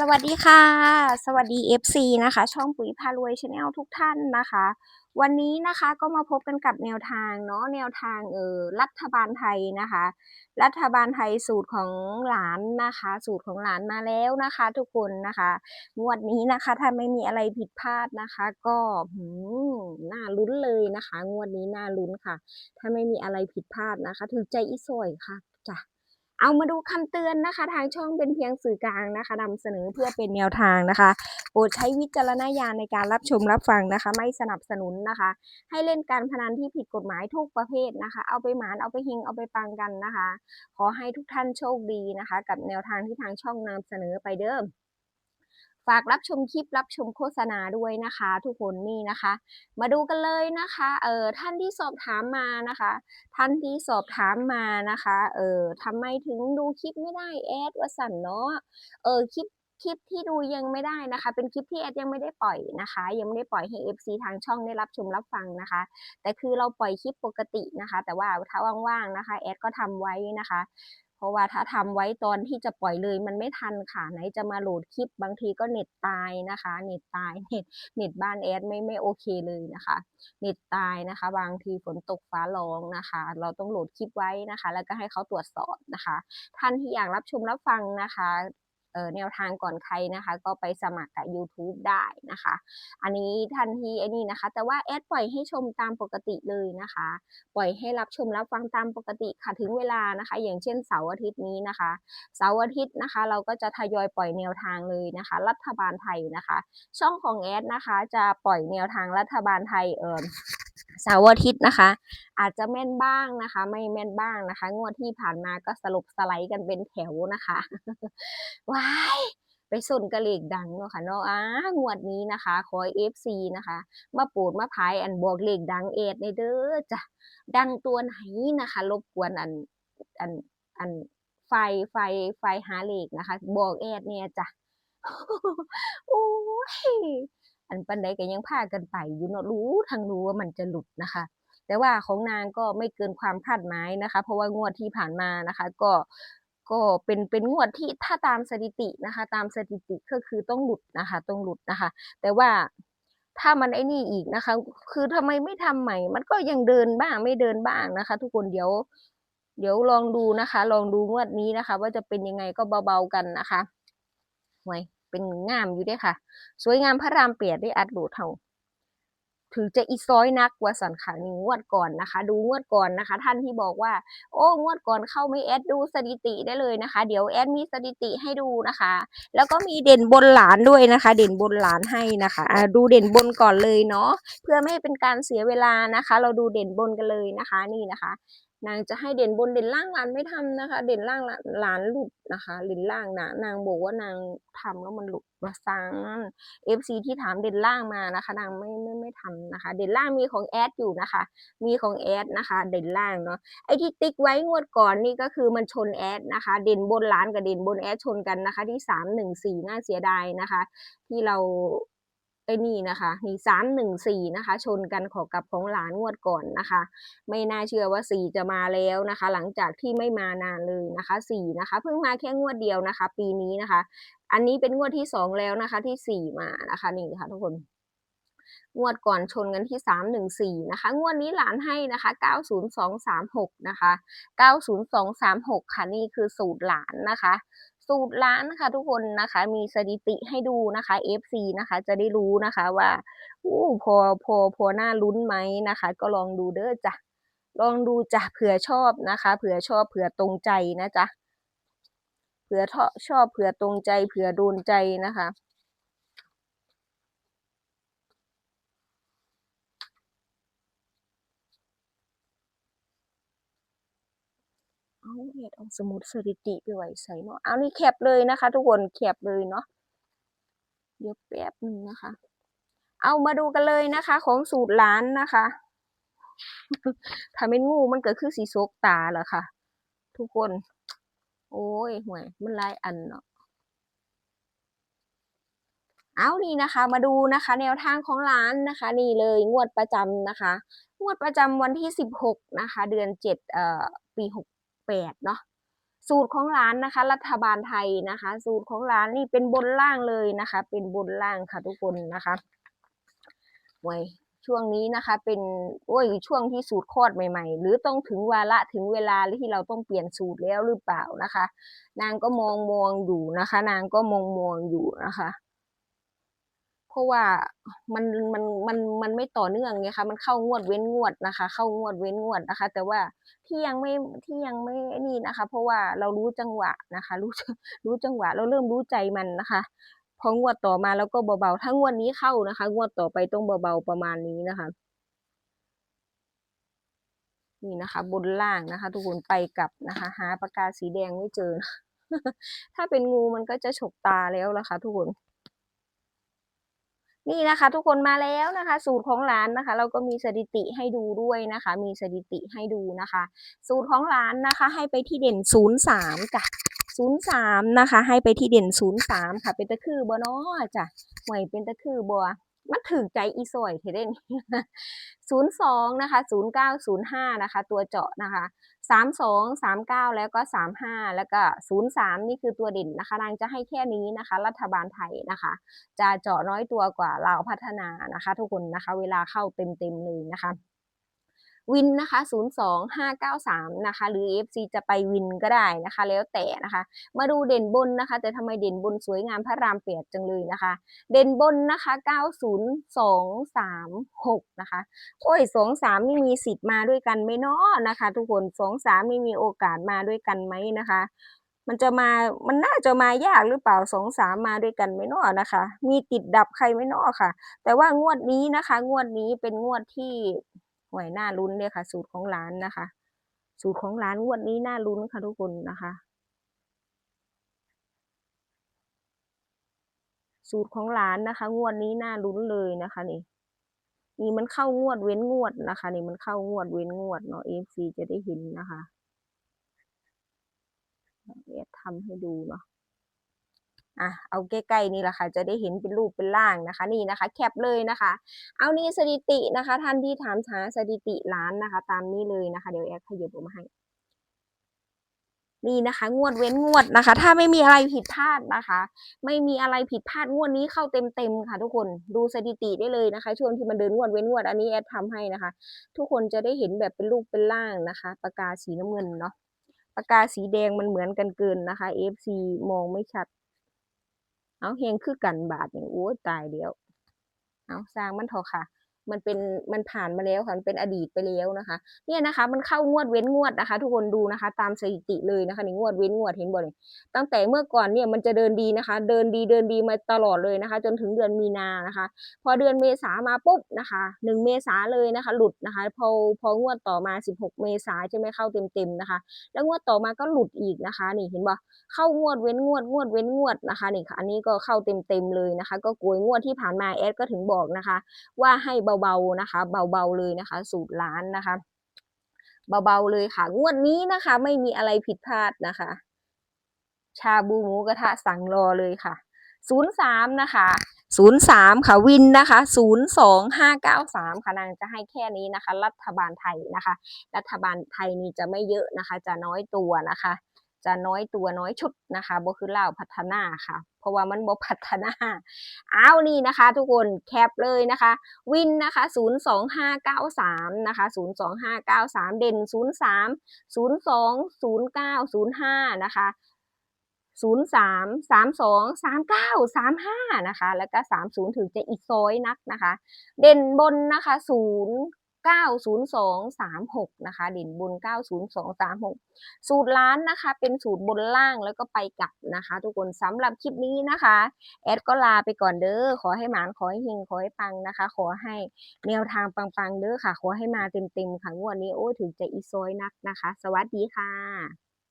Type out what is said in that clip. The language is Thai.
สวัสดีค่ะ สวัสดี FC นะคะ ช่องปุ๋ยพารวยชาแนลทุกท่านนะคะ วันนี้นะคะก็มาพบกันกับแนวทางเนาะแนวทางเออรัฐบาลไทยนะคะ รัฐบาลไทยสูตรของหลานนะคะ สูตรของหลานมาแล้วนะคะ ทุกคนนะคะงวดนี้นะคะ ถ้าไม่มีอะไรผิดพลาดนะคะ ก็หืมน่าลุ้นเลยนะคะ งวดนี้น่าลุ้นค่ะ ถ้าไม่มีอะไรผิดพลาดนะคะถือใจอีสวยค่ะจ้ะ เอามาดูคำเตือนนะคะ ทางช่องเป็นเพียงสื่อกลางนะคะนำเสนอเพื่อเป็นแนวทางนะคะ โปรดใช้วิจารณญาณในการรับชมรับฟังนะคะ ไม่สนับสนุนนะคะ ให้เล่นการพนันที่ผิดกฎหมายทุกประเภทนะคะ เอาไปหมานเอาไปหิงเอาไปปังกันนะคะ ขอให้ทุกท่านโชคดีนะคะ กับแนวทางที่ทางช่องนำเสนอไปเดิม ฝากรับชมคลิปรับชมโฆษณาด้วยนะคะ ทุกคนนี่นะคะ มาดูกันเลยนะคะเออท่านที่สอบถามมานะคะ ท่านที่สอบถามมานะคะเออทำไมถึงดูคลิปไม่ได้แอดวสันเนาะเออคลิปคลิปที่ดูยังไม่ได้นะคะ เป็นคลิปที่แอดยังไม่ได้ปล่อยนะคะ ยังไม่ได้ปล่อยให้ FC ทางช่องได้รับชมรับฟังนะคะ แต่คือเราปล่อยคลิปปกตินะคะ แต่ว่าถ้าว่างๆนะคะแอดก็ทำไว้นะคะ เพราะว่าถ้าทำไว้ตอนที่จะปล่อยเลยมันไม่ทันค่ะ ไหนจะมาโหลดคลิปบางทีก็เน็ตตายนะคะ เน็ตตายเน็ตเน็ตบ้านแอดไม่ไม่โอเคเลยนะคะ เน็ตตายนะคะ บางทีฝนตกฟ้าร้องนะคะ เราต้องโหลดคลิปไว้นะคะ แล้วก็ให้เขาตรวจสอบนะคะ ท่านที่อยากรับชมรับฟังนะคะ แนวทางก่อนใครนะคะ ก็ไปสมัครกับ YouTube ได้นะคะ อันนี้ท่านทีไอ้นี่นะคะ แต่ว่าแอดปล่อยให้ชมตามปกติเลยนะคะ ปล่อยให้รับชมรับฟังตามปกติค่ะถึงเวลานะคะ อย่างเช่นเสาร์อาทิตย์นี้นะคะเสาร์อาทิตย์นะคะ เราก็จะทยอยปล่อยแนวทางเลยนะคะ รัฐบาลไทยนะคะ ช่องของแอดนะคะ จะปล่อยแนวทางรัฐบาลไทยเออ เสาร์อาทิตย์นะคะ อาจจะแม่นบ้างนะคะ ไม่แม่นบ้างนะคะ งวดที่ผ่านมาก็สลบสไลด์กันเป็นแถวนะคะว้ายไปสนกระเลกดังเนาะค่ะเนาะอ่างวดนี้นะคะ ขอเอฟซีนะคะ มาปรดมาพายอันบอกเลขดังเอ็ดในเด้อจ้ะดังตัวไหนนะคะรบกวนอันอันอันไฟไฟไฟหาเลขนะคะบอกเอ็ดเนี่ยจ้ะโอ้ย อันปันใดก็ยังพากันไปอยู่เนาะรู้ทั้งรู้ว่ามันจะหลุดนะคะ แต่ว่าของนางก็ไม่เกินความคาดหมายนะคะ เพราะว่างวดที่ผ่านมานะคะ ก็ก็เป็นเป็นงวดที่ถ้าตามสถิตินะคะ ตามสถิติก็คือต้องหลุดนะคะ ต้องหลุดนะคะ แต่ว่าถ้ามันไอ้นี่อีกนะคะ คือทำไมไม่ทำใหม่ มันก็ยังเดินบ้างไม่เดินบ้างนะคะ ทุกคนเดี๋ยว เดี๋ยวลองดูนะคะ ลองดูงวดนี้นะคะ ว่าจะเป็นยังไงก็เบาๆกันนะคะหวย เป็นงามอยู่ด้ค่ะ สวยงามพระรามเปียดได้อัดโหลดเฮาถือจะอีซ้อยนักว่าสันค่ะนี่งวดก่อนนะคะ ดูงวดก่อนนะคะ ท่านที่บอกว่า โอ้งวดก่อนเข้าไม่แอดดูสถิติได้เลยนะคะ เดี๋ยวแอดมีสถิติให้ดูนะคะ แล้วก็มีเด่นบนหลานด้วยนะคะ เด่นบนหลานให้นะคะอ่าดูเด่นบนก่อนเลยเนาะเพื่อไม่ให้เป็นการเสียเวลานะคะ เราดูเด่นบนกันเลยนะคะนี่นะคะ นางจะให้เด่นบนเด่นล่างหลานไม่ทำนะคะ เด่นล่างหลานหลานหลุดนะคะเด่นล่างนะนางบอกว่านางทำแล้วมันหลุดมาซังเอฟซีที่ถามเด่นล่างมานะคะ นางไม่ไม่ไม่ทำนะคะ เด่นล่างมีของแอดอยู่นะคะ มีของแอดนะคะ เด่นล่างเนาะไอที่ติ๊กไว้งวดก่อนนี่ก็คือมันชนแอดนะคะ เด่นบนหลานกับเด่นบนแอดชนกันนะคะ ที่สามหนึ่งสี่น่าเสียดายนะคะ ที่เรา ไอ้นี่นะคะนี่สามหนึ่งสี่นะคะ ชนกันขอกับของหลานงวดก่อนนะคะ ไม่น่าเชื่อว่าสี่จะมาแล้วนะคะ หลังจากที่ไม่มานานเลยนะคะสี่นะคะเพิ่งมาแค่งวดเดียวนะคะ ปีนี้นะคะ อันนี้เป็นงวดที่สองแล้วนะคะ ที่สี่มานะคะนี่ค่ะทุกคนงวดก่อนชนกันที่สามหนึ่งสี่นะคะ งวดนี้หลานให้นะคะเก้าศูนย์สองสามหกนะคะเก้าศูนย์สองสามหกค่ะ นี่คือสูตรหลานนะคะ สูตรร้านนะคะทุกคนนะคะมีสถิติให้ดูนะคะ FC นะคะจะได้รู้นะคะว่าอู้พอพอพอน่าลุ้นไหมนะคะ ก็ลองดูเด้อจ้ะลองดูจ้ะเผื่อชอบนะคะ เผื่อชอบเผื่อตรงใจนะจ๊ะเผื่อชอบเผื่อตรงใจเผื่อโดนใจนะคะ เอาเห็ดเอาสมุดสถิติไปไว้ใส่เนาะเอานี่แคปเลยนะคะ ทุกคนแคปเลยเนาะเดี๋ยวแป๊บหนึ่งนะคะ เอามาดูกันเลยนะคะ ของสูตรร้านนะคะถ้าเป็นงูมันก็คือสีโซกตาแหละค่ะ ทุกคน โอ้ยห่วย มันหลายอันเนาะเอานี่นะคะ มาดูนะคะ แนวทางของร้านนะคะ นี่เลยงวดประจำนะคะ งวดประจำวันที่สิบหกนะคะ เดือนเจ็ดเอ่อปีหก แปดเนาะสูตรของร้านนะคะ รัฐบาลไทยนะคะ สูตรของร้านนี่เป็นบนล่างเลยนะคะ เป็นบนล่างค่ะทุกคนนะคะไว้ช่วงนี้นะคะ เป็นโอ้ยช่วงที่สูตรคลอดใหม่ ๆ หรือต้องถึงวาระถึงเวลาที่เราต้องเปลี่ยนสูตรแล้วหรือเปล่านะคะ นางก็มองมองอยู่นะคะ นางก็มองมองอยู่นะคะ ราะว่ามันมันมันมันไม่ต่อเนื่องไงคะมันเข้างวดเว้นงวดนะคะ เข้างวดเว้นงวดนะคะ แต่ว่าที่ยังไม่ที่ยังไม่นี่นะคะ เพราะว่าเรารู้จังหวะนะคะ รู้รู้จังหวะ เราเริ่มรู้ใจมันนะคะพองวดต่อมาแล้วก็เบาๆถ้างวดนี้เข้านะคะ งวดต่อไปต้องเบาๆประมาณนี้นะคะ นี่นะคะ บนล่างนะคะ ทุกคนไปกลับนะคะ หาปากกาสีแดงไม่เจอ ถ้าเป็นงูมันก็จะฉกตาแล้วล่ะค่ะทุกคน นี่นะคะทุกคนมาแล้วนะคะ สูตรของร้านนะคะ เราก็มีสถิติให้ดูด้วยนะคะ มีสถิติให้ดูนะคะ สูตรของร้านนะคะ ให้ไปที่เด่นศูนย์สามจ้ะศูนย์สามนะคะ ให้ไปที่เด่นศูนย์สามค่ะ เป็นตะคือบ่เนาะจ้ะหวยเป็นตะคือบ่มันถึงใจอีสอยเทเด่นศูนย์สองนะคะศูนย์เก้าศูนย์ห้านะคะ ตัวเจาะนะคะ สามสองสามเก้าแล้วก็สามห้าแล้วก็ศูนย์สามนี่คือตัวเด่นนะคะนางจะให้แค่นี้นะคะ รัฐบาลไทยนะคะ จะเจาะน้อยตัวกว่าเราพัฒนานะคะ ทุกคนนะคะ เวลาเข้าเต็มๆเลยนะคะ วินนะคะ 02593 นะคะ หรือ FC จะไปวินก็ได้นะคะ แล้วแต่นะคะ มาดูเด่นบนนะคะ แต่ทำไมเด่นบนสวยงามพระรามเปียดจังเลยนะคะ เด่นบนนะคะ 90236 นะคะ โอ้ย 23 นี่มีสิทธิ์มาด้วยกันไหมเนาะนะคะ ทุกคน 23 นี่มีโอกาสมาด้วยกันไหมนะคะมันจะมา มันน่าจะมายากหรือเปล่า2-3มาด้วยกันไมเนาะนะคะ มีติดดับใครไมเนาะค่ะ แต่ว่างวดนี้นะคะ งวดนี้เป็นงวดที่ วยหน้าลุ้นเลยค่ะ สูตรของร้านนะคะ สูตรของร้านงวดนี้น่าลุ้นค่ะทุกคนนะคะ สูตรของร้านนะคะ งวดนี้น่าลุ้นเลยนะคะนี่นี่มันเข้างวดเว้นงวดนะคะนี่มันเข้างวดเว้นงวดเนาะเอฟซีจะได้เห็นนะคะเดี๋ยวทำให้ดูเนาะ อะเอาใกล้ๆนี่แหละค่ะจะได้เห็นเป็นรูปเป็นร่างนะคะ นี่นะคะ แคปเลยนะคะ เอานี่สถิตินะคะ ท่านที่ถามหาสถิติร้านนะคะ ตามนี้เลยนะคะ เดี๋ยวแอดขยับออกมาให้นี่นะคะ งวดเว้นงวดนะคะ ถ้าไม่มีอะไรผิดพลาดนะคะ ไม่มีอะไรผิดพลาดงวดนี้เข้าเต็มๆค่ะ ทุกคนดูสถิติได้เลยนะคะ ช่วงที่มันเดินงวดเว้นงวดอันนี้แอดทำให้นะคะ ทุกคนจะได้เห็นแบบเป็นรูปเป็นร่างนะคะปากกาสีน้ำเงินเนาะปากกาสีแดงมันเหมือนกันเกินนะคะ FC มองไม่ชัด เอาเฮงคือกันบาทนี่โอ้ตายเดียว เอาสร้างมันเถอะค่ะ มันเป็นมันผ่านมาแล้วค่ะมันเป็นอดีตไปแล้วนะคะ เนี่ยนะคะ มันเข้างวดเว้นงวดนะคะ ทุกคนดูนะคะ ตามสถิติเลยนะคะนี่งวดเว้นงวดเห็นบ่เลยตั้งแต่เมื่อก่อนเนี่ยมันจะเดินดีนะคะ เดินดีเดินดีมาตลอดเลยนะคะ จนถึงเดือนมีนานะคะ พอเดือนเมษามาปุ๊บนะคะหนึ่งเมษาเลยนะคะ หลุดนะคะ พอพองวดต่อมา 16 เมษาใช่ไหมเข้าเต็มๆนะคะ แล้วงวดต่อมาก็หลุดอีกนะคะ นี่เห็นบ่เข้างวดเว้นงวดงวดเว้นงวดนะคะนี่ค่ะอันนี้ก็เข้าเต็มๆเลยนะคะ ก็โกยงวดที่ผ่านมาแอดก็ถึงบอกนะคะ ว่าให้เบาบาๆนะคะ เบาๆเลยนะคะสูตรล้านนะคะ เบาๆเลยค่ะ งวดนี้นะคะ ไม่มีอะไรผิดพลาดนะคะ ชาบูหมูกระทะสั่งรอเลยค่ะศูนย์สามนะคะศูนย์สามค่ะวินนะคะศูนย์สองห้าเก้าสามค่ะนางจะให้แค่นี้นะคะ รัฐบาลไทยนะคะ รัฐบาลไทยนี่จะไม่เยอะนะคะ จะน้อยตัวนะคะ จะน้อยตัวน้อยชุดนะคะบ่คือเล่าพัฒนาค่ะ เพราะว่ามันบ่พัฒนาเอานี่นะคะ ทุกคนแคปเลยนะคะ วินนะคะ 02593 นะคะ 02593 เด่น 03 02 09 05 นะคะ03 32 39 35 นะคะ แล้วก็ 30 ถึงจะอีกซอยนักนะคะ เด่นบนนะคะ 0 90236 นะคะ เด่นบน 90236 สูตรล้านนะคะ เป็นสูตรบนล่างแล้วก็ไปกลับนะคะ ทุกคนสำหรับคลิปนี้นะคะ แอดก็ลาไปก่อนเด้อ ขอให้หมาน ขอให้เฮงขอให้ปังนะคะ ขอให้แนวทางปังๆเด้อค่ะ ขอให้มาเต็มๆค่ะงวดนี้โอ้ถึงจะอีซอยนักนะคะ สวัสดีค่ะ